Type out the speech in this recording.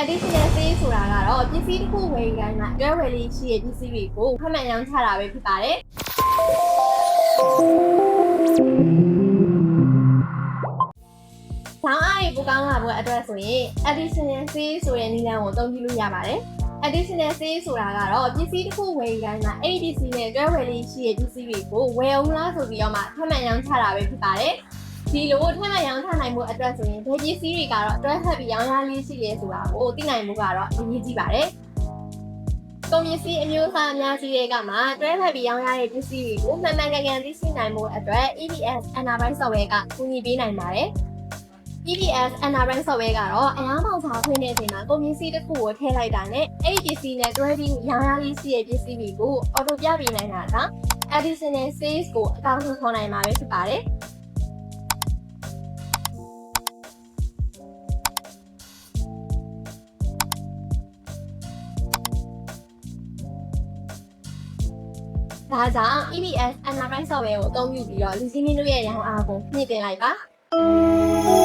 additional sale ဆိုတာကတော့ပစ္စည်းတစ်ခုဝယ်ယူတိုင်းမှာအတွဲဝယ်လေးရှိတဲ့ပစ္စည်းတွေကိုဖမှန်ရောင်းချတာပဲဖြစ်ပါတယ်။ဆောင်းအားရေပိုကောင်းလာဖို့အတွက်ဆိုရင် additional sale ဆိုတဲ့နည်းလမ်းကိုအသုံးပြုလို့ရပါတယ်။ additional sale ဆိုတာကတော့ပစ္စည်းတစ်ခုဝယ်ယူတိုင်းမှာအဲ့ဒီပစ္စည်းနဲ့အတွဲဝယ်လေးရှိတဲ့ပစ္စည်းတွေကိုဝယ်အောင်လားဆိုပြီးတော့မှဖမှန်ရောင်းချတာပဲဖြစ်ပါတယ်။ ဒီလိုထက်မှန်ရောင်းချနိုင်မှုအတွက်ဆိုရင်ဘယ်ပစ္စည်းတွေကတော့တွဲဖက်ပြီးရောင်းရလေးရှိရဲဆိုတာကိုသိနိုင်မှုကတော့အရေးကြီးပါတယ်။ကုန်ပစ္စည်းအမျိုးအစားအများကြီးတွေကမှတွဲဖက်ပြီးရောင်းရတဲ့ပစ္စည်းတွေကိုမှန်မှန်ကန်ကန်သိရှိနိုင်မှုအတွက် EBS Enterprise Software ကကူညီပေးနိုင်ပါတယ်။ EBS Enterprise Software ကတော့အများပေါင်းစာဖွင့်တဲ့အချိန်မှာကုန်ပစ္စည်းတစ်ခုကိုထည့်လိုက်တာနဲ့အဲ့ဒီပစ္စည်းနဲ့တွဲပြီးရောင်းရလေးရှိတဲ့ပစ္စည်းတွေကို auto ပြပေးနိုင်တာက additional sales ကိုအကောင့်ထုတ်ခေါ်နိုင်မှာပဲဖြစ်ပါတယ်။ ဒါကြောင့် EBS Enterprise Software ကိုအသုံးပြုပြီးတော့လူစည်းမင်းတို့ရဲ့ရောင်းအားကိုမြင့်တင်လိုက်ပါ